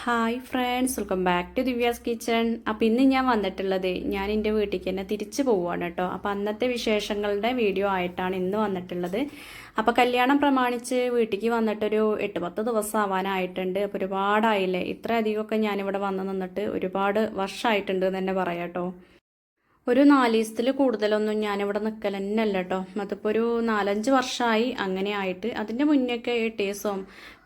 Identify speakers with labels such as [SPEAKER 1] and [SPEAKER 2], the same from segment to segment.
[SPEAKER 1] Hi friends welcome back to Divya's kitchen appam ഇന്ന് ഞാൻ വന്നിട്ടുള്ളത് ഞാൻ എന്റെ വീട്ടിലേക്ക് തന്നെ തിരിച്ചു പോവുകയാണ് കേട്ടോ. അപ്പോൾ അന്നത്തെ വിശേഷങ്ങളുടെ വീഡിയോ ആയിട്ടാണ് ഇന്ന് വന്നിട്ടുള്ളത്. അപ്പോൾ കല്യാണം പ്രമാണിച്ച് വീട്ടിലേക്ക് വന്നിട്ടൊരു എട്ട് പത്ത് ദിവസം ആവാനായിട്ടുണ്ട്. അപ്പോൾ ഒരുപാടായില്ലേ? ഇത്ര അധികമൊക്കെ ഞാനിവിടെ വന്ന് നിന്നിട്ട് ഒരുപാട് വർഷമായിട്ടുണ്ട് എന്ന് തന്നെ പറയാം കേട്ടോ. ഒരു നാല് ദിവസത്തിൽ കൂടുതലൊന്നും ഞാനിവിടെ നിൽക്കൽ തന്നെ കേട്ടോ. അതിപ്പോൾ ഒരു നാലഞ്ച് വർഷമായി അങ്ങനെ ആയിട്ട്. അതിന്റെ മുന്നേയൊക്കെ എട്ട് ദിവസവും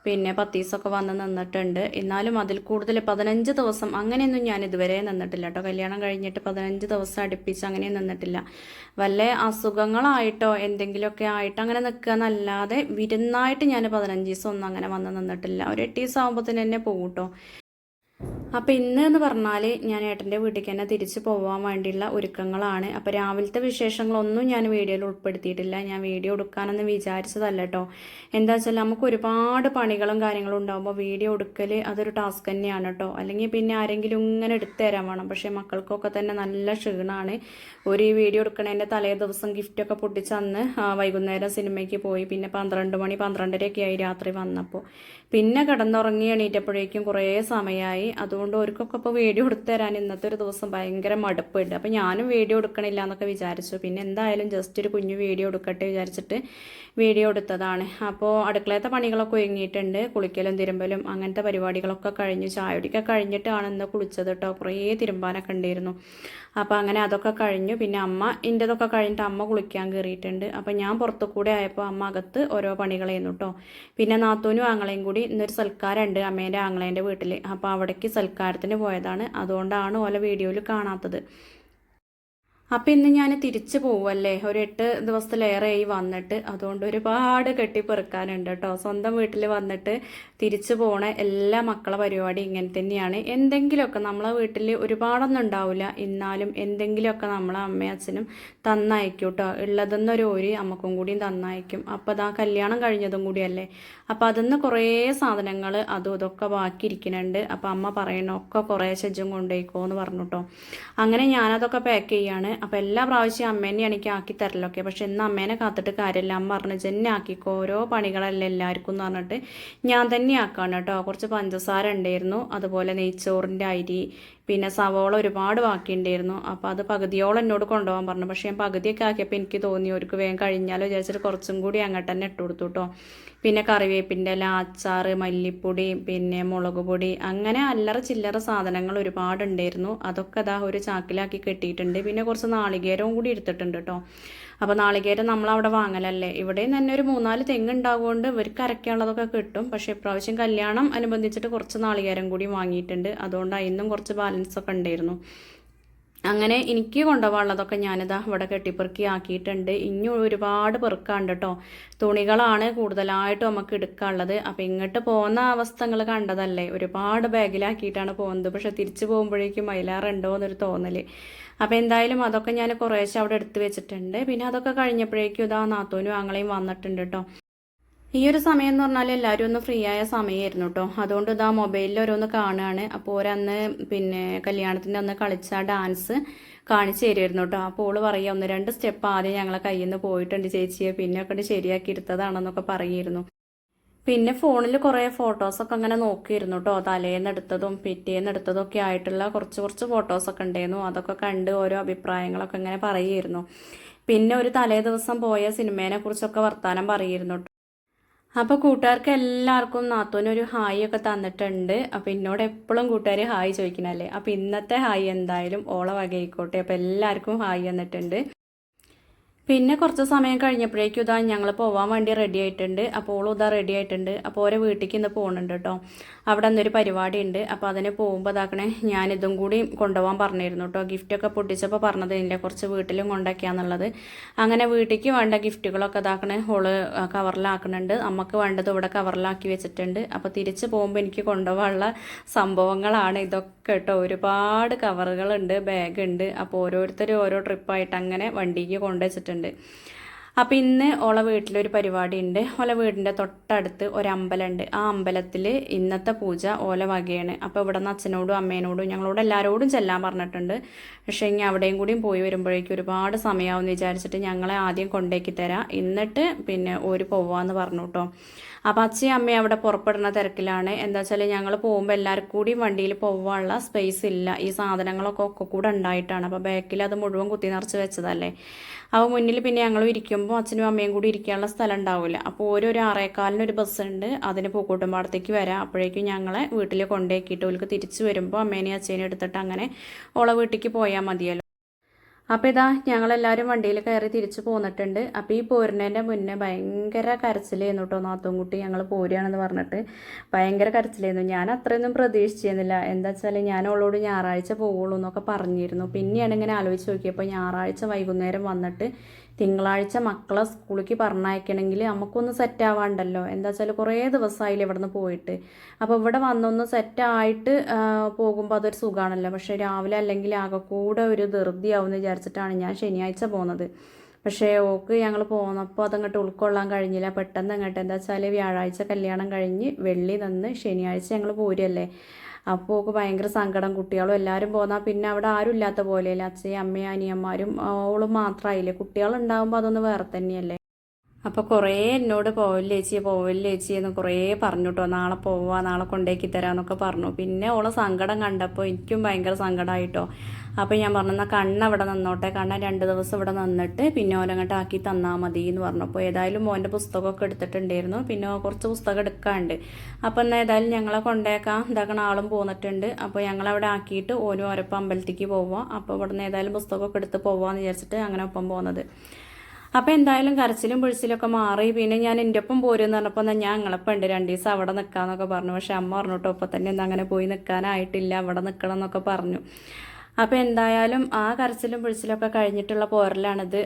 [SPEAKER 1] പിന്നെ പത്ത് ദിവസമൊക്കെ വന്ന് നിന്നിട്ടുണ്ട്. എന്നാലും അതിൽ കൂടുതൽ പതിനഞ്ച് ദിവസം അങ്ങനെയൊന്നും ഞാൻ ഇതുവരെ നിന്നിട്ടില്ല കേട്ടോ. കല്യാണം കഴിഞ്ഞിട്ട് പതിനഞ്ച് ദിവസം അടുപ്പിച്ച് അങ്ങനെ നിന്നിട്ടില്ല. വല്ല അസുഖങ്ങളായിട്ടോ എന്തെങ്കിലുമൊക്കെ ആയിട്ട് അങ്ങനെ നിൽക്കുക എന്നല്ലാതെ വിരുന്നായിട്ട് ഞാൻ പതിനഞ്ച് ദിവസം ഒന്നും അങ്ങനെ വന്ന് നിന്നിട്ടില്ല. ഒരു എട്ട് ദിവസം ആകുമ്പോൾ തന്നെ പോകും കേട്ടോ. അപ്പോൾ ഇന്ന് എന്ന് പറഞ്ഞാൽ ഞാൻ ഏട്ടന്റെ വീട്ടിലേക്ക് തന്നെ തിരിച്ചു പോകാൻ വേണ്ടിയുള്ള ഒരുക്കങ്ങളാണ്. അപ്പോൾ രാവിലത്തെ വിശേഷങ്ങളൊന്നും ഞാൻ വീഡിയോയിൽ ഉൾപ്പെടുത്തിയിട്ടില്ല. ഞാൻ വീഡിയോ എടുക്കാനൊന്നും വിചാരിച്ചതല്ല കേട്ടോ എന്താ വെച്ചാൽ നമുക്ക് ഒരുപാട് പണികളും കാര്യങ്ങളും ഉണ്ടാകുമ്പോൾ വീഡിയോ എടുക്കൽ അതൊരു ടാസ്ക് തന്നെയാണ് കേട്ടോ അല്ലെങ്കിൽ പിന്നെ ആരെങ്കിലും ഇങ്ങനെ എടുത്തു തരാൻ വേണം. പക്ഷേ മക്കൾക്കൊക്കെ തന്നെ നല്ല ക്ഷീണമാണ് ഒരു വീഡിയോ എടുക്കണതിന്റെ തലേ ദിവസം ഗിഫ്റ്റൊക്കെ പൊട്ടിച്ച് അന്ന് വൈകുന്നേരം സിനിമയ്ക്ക് പോയി. പിന്നെ പന്ത്രണ്ട് മണി പന്ത്രണ്ടരയൊക്കെ ആയി രാത്രി വന്നപ്പോൾ പിന്നെ കിടന്നുറങ്ങി എണീറ്റപ്പോഴേക്കും കുറേ സമയമായി അതുകൊണ്ട് അവർക്കൊക്കെ ഇപ്പോൾ വീഡിയോ എടുത്തു തരാൻ ഇന്നത്തെ ഒരു ദിവസം ഭയങ്കര മടുപ്പുണ്ട്. അപ്പോൾ ഞാനും വീഡിയോ എടുക്കണില്ല എന്നൊക്കെ വിചാരിച്ചു. പിന്നെ എന്തായാലും ജസ്റ്റ് ഒരു കുഞ്ഞു വീഡിയോ എടുക്കട്ടെ വിചാരിച്ചിട്ട് വീഡിയോ എടുത്തതാണ്. അപ്പോൾ അടുക്കളത്തെ പണികളൊക്കെ ഒരുങ്ങിയിട്ടുണ്ട്. കുളിക്കലും തിരുമ്പലും അങ്ങനത്തെ പരിപാടികളൊക്കെ കഴിഞ്ഞു. ചായടിയൊക്കെ കഴിഞ്ഞിട്ടാണ് ഇന്ന് കുളിച്ചത് കേട്ടോ കുറേ തിരുമ്പാനൊക്കെ ഉണ്ടായിരുന്നു. അപ്പോൾ അങ്ങനെ അതൊക്കെ കഴിഞ്ഞു. പിന്നെ അമ്മ എന്റെതൊക്കെ കഴിഞ്ഞിട്ട് അമ്മ കുളിക്കാൻ കയറിയിട്ടുണ്ട് അപ്പോൾ ഞാൻ പുറത്തു കൂടെ ആയപ്പോൾ അമ്മ അകത്ത് ഓരോ പണികളായിരുന്നു കേട്ടോ പിന്നെ നാത്തൂനും ആങ്ങളെയും കൂടി ഇന്നൊരു സൽക്കാരമുണ്ട് അമ്മേന്റെ ആങ്ങളേന്റെ വീട്ടിൽ അപ്പോൾ അവിടേക്ക് സൽക്കാരത്തിന് പോയതാണ്. അതുകൊണ്ടാണ് ഓല വീഡിയോയിൽ കാണാത്തത്. അപ്പം ഇന്ന് ഞാൻ തിരിച്ചു പോവല്ലേ? ഒരു എട്ട് ദിവസത്തിലേറെയായി വന്നിട്ട്. അതുകൊണ്ട് ഒരുപാട് കെട്ടിപ്പെറുക്കാനുണ്ട് കേട്ടോ. സ്വന്തം വീട്ടിൽ വന്നിട്ട് തിരിച്ചു പോണ എല്ലാ മക്കളെ പരിപാടി ഇങ്ങനെ തന്നെയാണ്. എന്തെങ്കിലുമൊക്കെ നമ്മളെ വീട്ടിൽ ഒരുപാടൊന്നും ഉണ്ടാവില്ല എന്നാലും എന്തെങ്കിലുമൊക്കെ നമ്മളെ അമ്മയും അച്ഛനും തന്നയക്കും കേട്ടോ. ഉള്ളതെന്നൊരു ഒരു അമ്മക്കും കൂടിയും തന്നയക്കും. അപ്പോൾ അതാ കല്യാണം കഴിഞ്ഞതും കൂടിയല്ലേ? അപ്പോൾ അതിന്ന് കുറേ സാധനങ്ങൾ അതും ഇതൊക്കെ ബാക്കി ഇരിക്കുന്നുണ്ട് അമ്മ പറയണ ഒക്കെ കുറേ ശജ്ജം കൊണ്ടുപോയിക്കോ എന്ന് പറഞ്ഞു കേട്ടോ. അങ്ങനെ ഞാനതൊക്കെ പാക്ക് ചെയ്യാണ്. അപ്പോൾ എല്ലാ പ്രാവശ്യം അമ്മേനെ എനിക്ക് ആക്കി തരലൊക്കെ. പക്ഷെ ഇന്ന് അമ്മേനെ കാത്തിട്ട് കാര്യമില്ല. അമ്മ പറഞ്ഞു ജന്നെ ആക്കിക്കോ. ഓരോ പണികളല്ല എല്ലാവർക്കും എന്ന് പറഞ്ഞിട്ട് ഞാൻ തന്നെ ആക്കാണ് കേട്ടോ. കുറച്ച് പഞ്ചസാര ഉണ്ടായിരുന്നു. അതുപോലെ നെയ്ച്ചോറിന്റെ അരി പിന്നെ സവോള ഒരുപാട് ബാക്കിയുണ്ടായിരുന്നു. അപ്പോൾ അത് പകുതിയോളം എന്നോട് കൊണ്ടുപോകാൻ പറഞ്ഞു. പക്ഷേ ഞാൻ പകുതിയൊക്കെ ആക്കിയപ്പോൾ എനിക്ക് തോന്നി അവർക്ക് വേഗം കഴിഞ്ഞാലോ വിചാരിച്ചിട്ട് കുറച്ചും കൂടി അങ്ങോട്ട് തന്നെ ഇട്ട് കൊടുത്തു കേട്ടോ പിന്നെ കറിവേപ്പിന്റെ ഇല അച്ചാർ മല്ലിപ്പൊടി പിന്നെ മുളക് പൊടി അങ്ങനെ അല്ലറ ചില്ലറ സാധനങ്ങൾ ഒരുപാടുണ്ടായിരുന്നു. അതൊക്കെ അതാ ഒരു ചാക്കിലാക്കി കെട്ടിയിട്ടുണ്ട്. പിന്നെ കുറച്ച് നാളികേരവും കൂടി എടുത്തിട്ടുണ്ട് കേട്ടോ അപ്പോൾ നാളികേരം നമ്മൾ അവിടെ വാങ്ങലല്ലേ? ഇവിടെയും തന്നെ ഒരു മൂന്നാൽ തെങ്ങ് ഉണ്ടാകുകൊണ്ട് ഇവർക്ക് അരയ്ക്കാനുള്ളതൊക്കെ കിട്ടും. പക്ഷേ ഇപ്രാവശ്യം കല്യാണം അനുബന്ധിച്ചിട്ട് കുറച്ച് നാളികേരം കൂടി വാങ്ങിയിട്ടുണ്ട്. അതുകൊണ്ട് അതിന്നും കുറച്ച് ബാലൻസ് ഒക്കെ ഉണ്ടായിരുന്നു. അങ്ങനെ എനിക്ക് കൊണ്ടുപോകാനുള്ളതൊക്കെ ഞാനിതാ ഇവിടെ കെട്ടിപ്പെറുക്കി ആക്കിയിട്ടുണ്ട്. ഇനി ഒരുപാട് പെറുക്കാണ്ട് കേട്ടോ തുണികളാണ് കൂടുതലായിട്ട് നമുക്ക് എടുക്കാനുള്ളത്. അപ്പോൾ ഇങ്ങോട്ട് പോകുന്ന അവസ്ഥകൾ കണ്ടതല്ലേ? ഒരുപാട് ബാഗിലാക്കിയിട്ടാണ് പോകുന്നത്. പക്ഷെ തിരിച്ചു പോകുമ്പോഴേക്കും മൈലാറുണ്ടോ എന്നൊരു തോന്നൽ അപ്പോൾ എന്തായാലും അതൊക്കെ ഞാൻ കുറേശ്ശെ അവിടെ എടുത്ത് വെച്ചിട്ടുണ്ട്. പിന്നെ അതൊക്കെ കഴിഞ്ഞപ്പോഴേക്കും ഇതാ നാത്തോനും ആങ്ങളെയും വന്നിട്ടുണ്ട് കേട്ടോ ഈ ഒരു സമയം എന്ന് പറഞ്ഞാൽ എല്ലാവരും ഒന്ന് ഫ്രീ ആയ സമയമായിരുന്നു കേട്ടോ അതുകൊണ്ട് ഇതാ മൊബൈലിൽ ഓരോന്ന് കാണുകയാണ് അപ്പോൾ ഓരന്ന് പിന്നെ കല്യാണത്തിന്റെ അന്ന് കളിച്ച ഡാൻസ് കാണിച്ചു തരുമായിരുന്നു കേട്ടോ അപ്പോൾ ഓൾ പറയുക ഒന്ന് രണ്ട് സ്റ്റെപ്പ് ആദ്യം ഞങ്ങളെ കയ്യിൽ നിന്ന് പോയിട്ടുണ്ട് ചേച്ചിയെ. പിന്നെ ഒക്കെ ശരിയാക്കി എടുത്തതാണെന്നൊക്കെ പറയുമായിരുന്നു പിന്നെ ഫോണിൽ കുറേ ഫോട്ടോസൊക്കെ അങ്ങനെ നോക്കിയിരുന്നു കേട്ടോ തലേന്ന് എടുത്തതും പിറ്റേന്ന് എടുത്തതും ഒക്കെ ആയിട്ടുള്ള കുറച്ച് കുറച്ച് ഫോട്ടോസൊക്കെ ഉണ്ടായിരുന്നു. അതൊക്കെ കണ്ട് ഓരോ അഭിപ്രായങ്ങളൊക്കെ ഇങ്ങനെ പറയുമായിരുന്നു പിന്നെ ഒരു തലേ ദിവസം പോയ സിനിമേനെ കുറിച്ചൊക്കെ വർത്താനം പറയുമായിരുന്നു അപ്പോൾ കൂട്ടുകാർക്ക് എല്ലാവർക്കും നാത്തോനൊരു ഹായ് ഒക്കെ തന്നിട്ടുണ്ട്. അപ്പോൾ എന്നോട് എപ്പോഴും കൂട്ടുകാർ ഹായ് ചോദിക്കണല്ലേ? അപ്പോൾ ഇന്നത്തെ ഹായ് എന്തായാലും ഓള വകയിക്കോട്ടെ അപ്പോൾ എല്ലാവർക്കും ഹായ് തന്നിട്ടുണ്ട്. പിന്നെ കുറച്ച് സമയം കഴിഞ്ഞപ്പോഴേക്കും ഇതാ ഞങ്ങൾ പോവാൻ വേണ്ടി റെഡി ആയിട്ടുണ്ട്. അപ്പോൾ ഓളും ഇതാ റെഡി ആയിട്ടുണ്ട്. അപ്പോൾ ഓരോ വീട്ടിലേക്ക് ഇന്ന് പോകുന്നുണ്ട് കേട്ടോ അവിടെ അന്നൊരു പരിപാടി ഉണ്ട് അപ്പോൾ അതിന് പോകുമ്പോൾ ഇതാക്കണേ ഞാനിതും കൂടി കൊണ്ടുപോകാൻ പറഞ്ഞിരുന്നു കേട്ടോ ഗിഫ്റ്റൊക്കെ പൊട്ടിച്ചപ്പോൾ പറഞ്ഞത് ഇതിന്റെ കുറച്ച് വീട്ടിലും കൊണ്ടാക്കിയാന്നുള്ളത്. അങ്ങനെ വീട്ടിലേക്ക് വേണ്ട ഗിഫ്റ്റുകളൊക്കെ ഇതാക്കണേ ഓൾ കവറിലാക്കുന്നുണ്ട് അമ്മയ്ക്ക് വേണ്ടത് ഇവിടെ കവറിലാക്കി വെച്ചിട്ടുണ്ട്. അപ്പോൾ തിരിച്ച് പോകുമ്പോൾ എനിക്ക് കൊണ്ടുപോകാനുള്ള സംഭവങ്ങളാണ് ഇതൊക്കെ കേട്ടോ ഒരുപാട് കവറുകളുണ്ട് ബാഗ് ഉണ്ട്. അപ്പോൾ ഓരോരുത്തരും ഓരോ ട്രിപ്പായിട്ട് അങ്ങനെ വണ്ടിക്ക് കൊണ്ടുവച്ചിട്ടുണ്ട്. വെച്ചിട്ടുണ്ട് അപ്പോൾ ഇന്ന് ഓള വീട്ടിലൊരു പരിപാടി ഉണ്ട്. ഓല വീടിന്റെ തൊട്ടടുത്ത് ഒരു അമ്പലമുണ്ട് ആ അമ്പലത്തിൽ ഇന്നത്തെ പൂജ ഓല വകയാണ്. അപ്പോൾ ഇവിടെ നിന്ന് അച്ഛനോടും അമ്മേനോടും ഞങ്ങളോട് എല്ലാവരോടും ചെല്ലാൻ പറഞ്ഞിട്ടുണ്ട്. പക്ഷേ ഇനി അവിടെയും കൂടിയും പോയി വരുമ്പോഴേക്കും ഒരുപാട് സമയമാവും വിചാരിച്ചിട്ട് ഞങ്ങളെ ആദ്യം കൊണ്ടേക്കി തരാം. എന്നിട്ട് പിന്നെ ഓര് പോവാന്ന് പറഞ്ഞു കേട്ടോ അപ്പോൾ അച്ഛയും അമ്മയും അവിടെ പുറപ്പെടുന്ന തിരക്കിലാണ്. എന്താ വെച്ചാൽ ഞങ്ങൾ പോകുമ്പോൾ എല്ലാവർക്കും കൂടി വണ്ടിയിൽ പോകാനുള്ള സ്പേസ് ഇല്ല. ഈ സാധനങ്ങളൊക്കെ ഒക്കെ കൂടെ ഉണ്ടായിട്ടാണ്. അപ്പോൾ ബാക്കിൽ അത് മുഴുവൻ കുത്തി നിറച്ച് വെച്ചതല്ലേ. അപ്പോൾ മുന്നിൽ പിന്നെ ഞങ്ങൾ ഇരിക്കുമ്പോൾ അച്ഛനും അമ്മയും കൂടി ഇരിക്കാനുള്ള സ്ഥലം ഉണ്ടാവില്ല അപ്പോൾ ഓരോ ഒരു ആറേക്കാലിന് ഒരു ബസ് ഉണ്ട്. അതിന് പൂക്കൂട്ടുംപാടത്തേക്ക് വരാം. അപ്പോഴേക്കും ഞങ്ങളെ വീട്ടിൽ കൊണ്ടേക്കിയിട്ട് ഓൾക്ക് തിരിച്ച് വരുമ്പോൾ അമ്മേനെയും അച്ഛനെയും എടുത്തിട്ട് അങ്ങനെ ഓളെ വീട്ടിലേക്ക് പോയാൽ മതിയല്ലോ. അപ്പോൾ ഇതാ ഞങ്ങളെല്ലാവരും വണ്ടിയിൽ കയറി തിരിച്ചു പോന്നിട്ടുണ്ട്. അപ്പോൾ ഈ പോരുന്നതിന്റെ മുന്നേ ഭയങ്കര കരച്ചിലായിരുന്നു കേട്ടോ നാത്തുംകുട്ടി ഞങ്ങൾ പോരുകയാണെന്ന് പറഞ്ഞിട്ട്. ഭയങ്കര കരച്ചിലായിരുന്നു. ഞാൻ അത്രയൊന്നും പ്രതീക്ഷിച്ചിരുന്നില്ല. എന്താ വെച്ചാൽ ഞാൻ അവളോട് ഞായറാഴ്ച പോവുള്ളൂ എന്നൊക്കെ പറഞ്ഞിരുന്നു. പിന്നെയാണ് ഇങ്ങനെ ആലോചിച്ച് നോക്കിയപ്പോൾ ഞായറാഴ്ച വൈകുന്നേരം വന്നിട്ട് തിങ്കളാഴ്ച മക്കളെ സ്കൂളിലേക്ക് പറഞ്ഞയക്കണമെങ്കിൽ നമുക്കൊന്ന് സെറ്റ് ആവാണ്ടല്ലോ. എന്താ വെച്ചാൽ കുറേ ദിവസമായില്ലേ ഇവിടെ നിന്ന് പോയിട്ട്. അപ്പോൾ ഇവിടെ വന്നൊന്ന് സെറ്റ് ആയിട്ട് പോകുമ്പോൾ അതൊരു സുഖമാണല്ലോ പക്ഷേ രാവിലെ അല്ലെങ്കിൽ ആകെ കൂടെ ഒരു ധൃതിയാവുമെന്ന് വിചാരിച്ചിട്ടാണ് ഞാൻ ശനിയാഴ്ച പോകുന്നത് പക്ഷേ ഓക്ക് ഞങ്ങൾ പോന്നപ്പോൾ അതങ്ങോട്ട് ഉൾക്കൊള്ളാൻ കഴിഞ്ഞില്ല. പെട്ടെന്ന് അങ്ങോട്ട് എന്താ വെച്ചാൽ വ്യാഴാഴ്ച കല്യാണം കഴിഞ്ഞ് വെള്ളി നിന്ന് ശനിയാഴ്ച ഞങ്ങൾ പോരല്ലേ അപ്പോൾ ഒക്കെ ഭയങ്കര സങ്കടം. കുട്ടികളും എല്ലാവരും പോന്നാൽ പിന്നെ അവിടെ ആരും ഇല്ലാത്ത പോലെയല്ലേ? അച്ഛയും അമ്മയും അനിയന്മാരും ഓളും മാത്രമായില്ലേ കുട്ടികളുണ്ടാകുമ്പോൾ അതൊന്ന് വേറെ തന്നെയല്ലേ? അപ്പോൾ കുറേ എന്നോട് പോവല്ലേ ചേച്ചി പോവല്ലേ ചേച്ചി എന്ന് കുറേ പറഞ്ഞു കേട്ടോ നാളെ പോവാ നാളെ കൊണ്ടേക്കി തരാമെന്നൊക്കെ പറഞ്ഞു. പിന്നെ ഓളെ സങ്കടം കണ്ടപ്പോൾ എനിക്കും ഭയങ്കര സങ്കടമായിട്ടോ അപ്പോൾ ഞാൻ പറഞ്ഞു എന്നാൽ കണ്ണ് അവിടെ നിന്നോട്ടെ. കണ്ണ രണ്ട് ദിവസം ഇവിടെ നിന്നിട്ട് പിന്നെ ഓരങ്ങോട്ട് ആക്കി തന്നാൽ മതി എന്ന് പറഞ്ഞു. അപ്പോൾ ഏതായാലും മോന്റെ പുസ്തകമൊക്കെ എടുത്തിട്ടുണ്ടായിരുന്നു. പിന്നെ കുറച്ച് പുസ്തകം എടുക്കാണ്ട്. അപ്പോൾ എന്നാൽ ഏതായാലും ഞങ്ങളെ കൊണ്ടേക്കാം. ഇതാക്കണ ആളും പോന്നിട്ടുണ്ട്. അപ്പോൾ ഞങ്ങളവിടെ ആക്കിയിട്ട് ഓരോ ഓരപ്പം അമ്പലത്തേക്ക് പോവാം. അപ്പോൾ ഇവിടെ നിന്ന് ഏതായാലും പുസ്തകമൊക്കെ എടുത്ത് പോവാമെന്ന് വിചാരിച്ചിട്ട് അങ്ങനെ ഒപ്പം പോകുന്നത് അപ്പോൾ എന്തായാലും കരച്ചിലും ഒക്കെ മാറി. പിന്നെ ഞാൻ എന്റെ ഒപ്പം പോരുമെന്ന് പറഞ്ഞപ്പോൾ എന്നാൽ ഞാൻ ഞങ്ങളപ്പം ഉണ്ട്. രണ്ട് ദിവസം അവിടെ നിൽക്കാമെന്നൊക്കെ പറഞ്ഞു. പക്ഷെ അമ്മ പറഞ്ഞു കേട്ടോ ഒപ്പം തന്നെ എന്താ അങ്ങനെ പോയി നിൽക്കാനായിട്ടില്ല അവിടെ നിൽക്കണം എന്നൊക്കെ പറഞ്ഞു. അപ്പോൾ എന്തായാലും ആ കരച്ചിലും ഒക്കെ കഴിഞ്ഞിട്ടുള്ള പോരലാണിത്.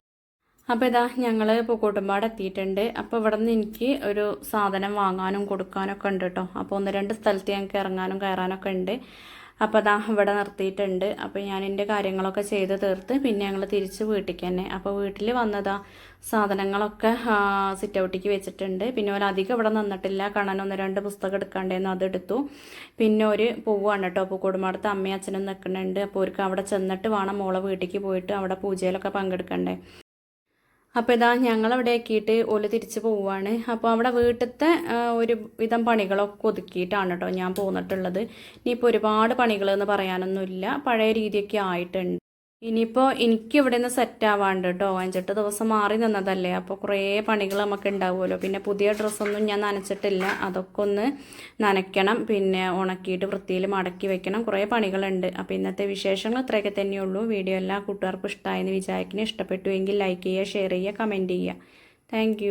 [SPEAKER 1] അപ്പോൾ ഇതാ ഞങ്ങൾ പൂക്കൂട്ടുംപാട് എത്തിയിട്ടുണ്ട്. അപ്പോൾ ഇവിടെ നിന്ന് എനിക്ക് ഒരു സാധനം വാങ്ങാനും കൊടുക്കാനൊക്കെ ഉണ്ട് കേട്ടോ. അപ്പോൾ ഒന്ന് രണ്ട് സ്ഥലത്ത് ഞങ്ങൾക്ക് ഇറങ്ങാനും കയറാനൊക്കെ ഉണ്ട്. അപ്പോൾ അതാ ഇവിടെ നിർത്തിയിട്ടുണ്ട്. അപ്പോൾ ഞാൻ എന്റെ കാര്യങ്ങളൊക്കെ ചെയ്ത് തീർത്ത് പിന്നെ ഞങ്ങൾ തിരിച്ച് വീട്ടിലേക്ക് തന്നെ. അപ്പോൾ വീട്ടിൽ വന്നതാ സാധനങ്ങളൊക്കെ സിറ്റ് ഔട്ടിക്ക് വെച്ചിട്ടുണ്ട്. പിന്നെ ഒരു അധികം ഇവിടെ നിന്നിട്ടില്ല. കാണാൻ ഒന്ന് രണ്ട് പുസ്തകം എടുക്കാണ്ടായിരുന്നു അതെടുത്തു പിന്നെ ഒരു പൂവാണ് കേട്ടോ. അപ്പോൾ പൂക്കോടുമാടത്ത് അമ്മയും അച്ഛനും നിൽക്കുന്നുണ്ട്. അപ്പോൾ അവർക്ക് അവിടെ ചെന്നിട്ട് വേണം മോളെ വീട്ടിലേക്ക് പോയിട്ട് അവിടെ പൂജയിലൊക്കെ പങ്കെടുക്കണ്ടേ. അപ്പോൾ ഇതാ ഞങ്ങളവിടെ ആക്കിയിട്ട് ഓൽ തിരിച്ച് പോവുകയാണ് അപ്പോൾ അവിടെ വീട്ടിലത്തെ ഒരു വിധം പണികളൊക്കെ ഒതുക്കിയിട്ടാണ് കേട്ടോ ഞാൻ പോന്നിട്ടുള്ളത്. ഇനിയിപ്പോൾ ഒരുപാട് പണികൾ എന്ന് പറയാനൊന്നുമില്ല. പഴയ രീതിയൊക്കെ ആയിട്ടുണ്ട്. ഇനിയിപ്പോൾ എനിക്ക് ഇവിടെ നിന്ന് സെറ്റ് ആവാണ്ട് കേട്ടോ അഞ്ചെട്ട് ദിവസം മാറി നിന്നതല്ലേ. അപ്പോൾ കുറേ പണികൾ നമുക്ക് ഉണ്ടാവുമല്ലോ പിന്നെ പുതിയ ഡ്രസ്സൊന്നും ഞാൻ നനച്ചിട്ടില്ല. അതൊക്കെ ഒന്ന് നനയ്ക്കണം. പിന്നെ ഉണക്കിയിട്ട് വൃത്തിയിൽ മടക്കി വെക്കണം. കുറേ പണികളുണ്ട്. അപ്പോൾ ഇന്നത്തെ വിശേഷങ്ങൾ ഇത്രയൊക്കെ തന്നെയുള്ളൂ. വീഡിയോ എല്ലാ കൂട്ടുകാർക്കും ഇഷ്ടമായെന്ന് വിചാരിക്കുന്നു. ഇഷ്ടപ്പെട്ടു എങ്കിൽ ലൈക്ക് ചെയ്യുക ഷെയർ ചെയ്യുക കമന്റ് ചെയ്യുക. താങ്ക്